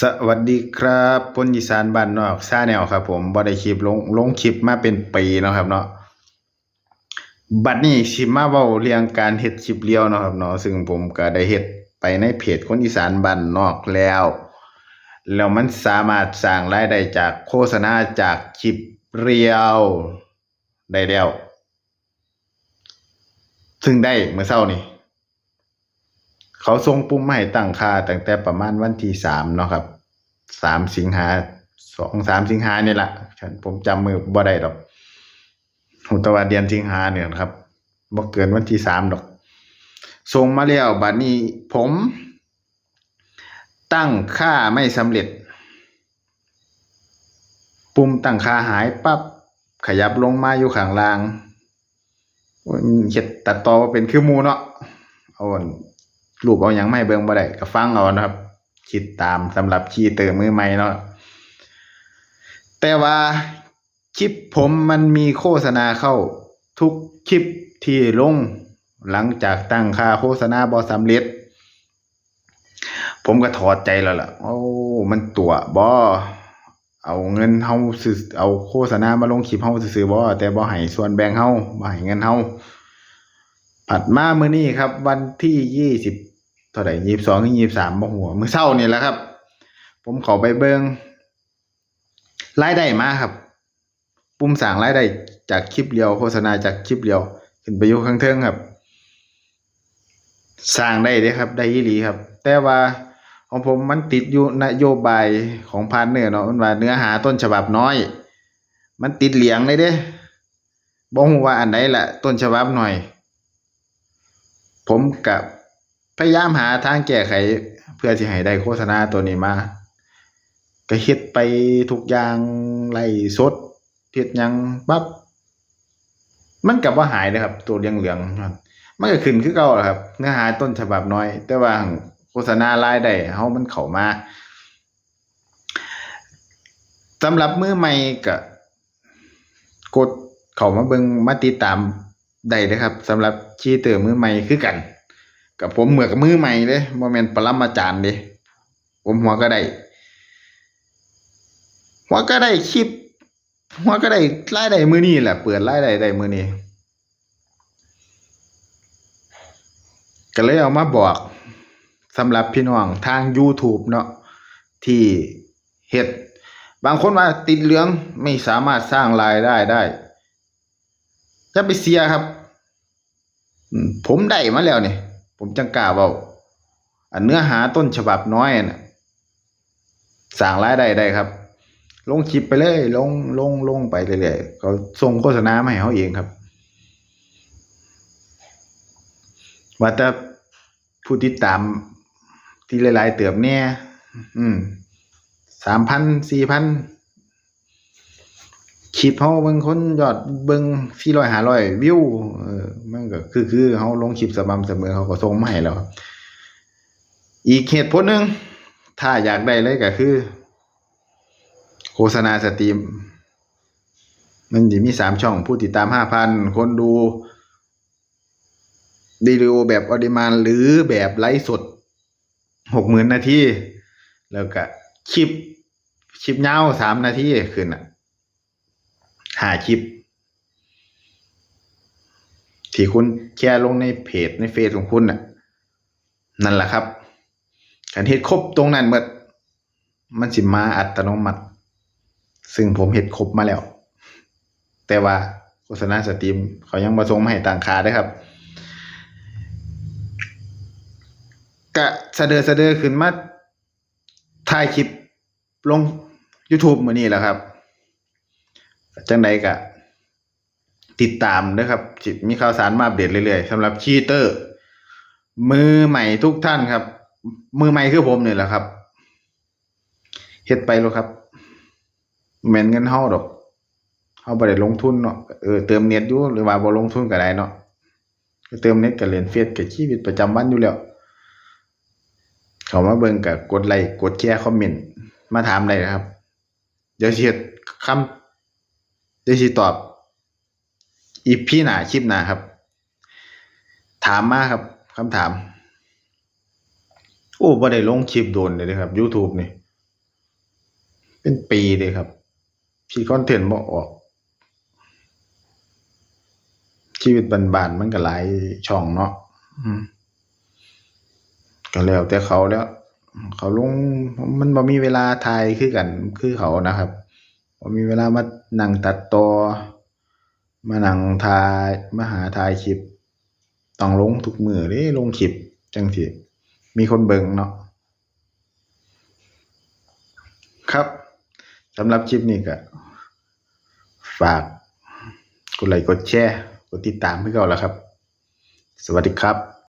สวัสดีครับพลอีสานบ้านนอกซาแนวครับ ผมบ่ได้คลิปลงลงคลิปมาเป็นปีนะครับเนาะบัดนี้สิมาเว้าเรื่องการเฮ็ดคลิปเรียวนะครับเนาะซึ่งผมก็ได้เฮ็ดไปในเพจคนอีสานบ้านนอกแล้ว แล้วมันสามารถสร้างรายได้จากโฆษณาจากคลิปเรียวได้แล้ว ซึ่งได้เมื่อเช้านี้ เขาส่งปุ่มให้ตั้งค่าตั้งแต่ประมาณวันที่สามเนาะครับสามสิงหาสองสามสิงหาเนี่แหละฉันผมจำมือบ่ได้ดอกหุตวันเดือนสิงหาเนี่ยครับบ่เกินวันที่สามดอกส่งมาแล้วบัดนี้ผม ตั้งค่าไม่สำเร็จ ปุ่มตั้งค่าหายปั๊บขยับลงมาอยู่ข้างล่างมันเฮ็ดตัดต่อเป็นคือมูเนาะเอาอัน รูปเอาหยังไม่เบิ่งบ่ได้ก็ฟังเอานะครับ คิดตามสำหรับขี่เติมมือใหม่เนาะแต่ว่าคลิปผมมันมีโฆษณาเข้าทุกคลิปที่ลงหลังจากตั้งค่าโฆษณาบ่สำเร็จ ผมก็ถอดใจแล้วล่ะ โอ้ มันตัวบ่เอาเงินเฮาซื้อเอาโฆษณามาลงคลิปเฮาซื่อบ่แต่บ่ให้ส่วนแบ่งเฮาบ่ให้เงินเฮา ผัดมามื้อนี้ครับ วันที่ยี่สิบเท่าไหร่ยี่สิบสองยี่สิบสามบ่หัวมื้อเช้านี่แหละครับ ผมข้าไปเบิงรายได้มาครับ ปุ่มสร้างรายได้จากคลิปเดียวโฆษณาจากคลิปเดียวขึ้นไปอยู่ข้างเทิงครับสร้างได้เด้ครับ ได้อีหลีครับ แต่ว่าของผมมันติดอยู่นโยบายของพาร์เนอร์เนาะมันว่าเนื้อหาต้นฉบับน้อย มันติดเหลียงเลยเด้บ่ฮู้ว่าอันใดล่ะต้นฉบับหน่อย ผมกับพยายามหาทางแก้ไข เพื่อที่ให้ได้โฆษณาตัวนี้มาก็เฮ็ดไปทุกอย่างไล่สดเฮ็ดยังปั๊บมันก็บ่หายเด้อครับ ตัวเหลืองๆครับมันก็ขึ้นคือเก่าแหละครับ เนื้อหาต้นฉบับน้อย แต่ว่าโฆษณารายได้เฮามันเข้ามาสำหรับมือใหม่ก็กดเข้ามาเบิ่งมาติดตาม ได้เด้อครับสำหรับคีย์เตอร์มือใหม่คือกัน กับผมเหมือกับมือใหม่เลยบ่แม่นปรมาจารย์เด้ผมหัวก็ได้หัวก็ได้คลิปหัวก็ได้รายได้มือนี้แหละเปิดรายได้ได้มือนี้ก็เลยเอามาบอกสำหรับพี่น้องทาง YouTube เนาะที่เฮ็ด บางคนว่าติดเหลืองไม่สามารถสร้างรายได้ได้ จะไปเสียครับผมได้มาแล้วเนี่ยผมจังกล้าเว้าอันเนื้อหาต้นฉบับน้อยน่ะสร้างรายได้ได้ครับ ลงคลิปไปเลย ลงลงลงไปเรื่อยๆเขาส่งโฆษณามาให้เขาเองครับ ว่าแต่ผู้ติดตามที่หลายๆเติบเนี่ยอืมสามพันสี่พัน คลิปเฮาบิ่งคนยอดเบิ่ง400 500วิวเออมันก็คือคือเฮาลงคลิปสม่ำเสมอเขาก็ส่งมาให้แล้วครับอีกเหตุผลหนึ่งถ้าอยากได้เลยก็คือ โฆษณาสตรีม มันสิมี3ช่องผู้ติดตาม5,000คนดูดีโอแบบออดิมานหรือแบบไลฟ์สด60,000นนาที แล้วก็คลิป คลิปยาว3นาทีขึ้นน่ะ หาคลิป ที่คุณแชร์ลงในเพจในเฟซของคุณน่ะ นั่นแหละครับการเฮ็ดครบตรงนั้นหมดมันสิมาอัตโนมัติ ซึ่งผมเฮ็ดครบมาแล้ว แต่ว่าโฆษณาสตรีม เขายังบ่ส่งมาให้ต่างคาเด้ครับก็เสดอเสดอขึ้นมาถ่ายคลิปลง YouTube มื้อนี้แหละครับ จังใดก็ติดตามเด้อครับมีข่าวสารมาอัปเดตเรื่อยๆสำหรับชีเตอร์ มือใหม่ทุกท่านครับ มือใหม่คือผมนี่แหละครับเฮ็ดไปโลดครับแม่นเงินเฮาดอกเฮาบ่ได้ลงทุนเนาะเออเติมเน็ตอยู่หรือว่าบ่ลงทุนก็ได้เนาะก็เติมเน็ตก็เล่นเฟซก็ชีวิตประจำวันอยู่แล้วเข้ามาเบิ่งก็กดไลค์กดแชร์คอมเมนต์มาถามได้นะครับ เดี๋ยวสิเฮ็ดคำ เดี๋ยวสิตอบ อีพี่หนาคลิปหนาครับ ถามมาครับคำถาม โอ้บ่ได้ลงคลิปโดนเลยครับ YouTube นี่ เป็นปีเลยครับที่คอนเทนต์บ่ออก ชีวิตบ้านๆมันก็หลายช่องเนาะก็แล้วแต่เขาแล้ว เขาลงมันบ่มีเวลาถ่ายคือกันคือเขานะครับ บ่มีเวลามานั่งตัดต่อ มานั่งถ่าย มาหาถ่ายคลิป ต้องลงทุกมื้อเด้ลงคลิปจังสิมีคนเบิ่งเนาะ ครับสำหรับคลิปนี้ก็ฝากกดไลค์กดแชร์ กดติดตามให้เก่าแล้วครับ สวัสดีครับ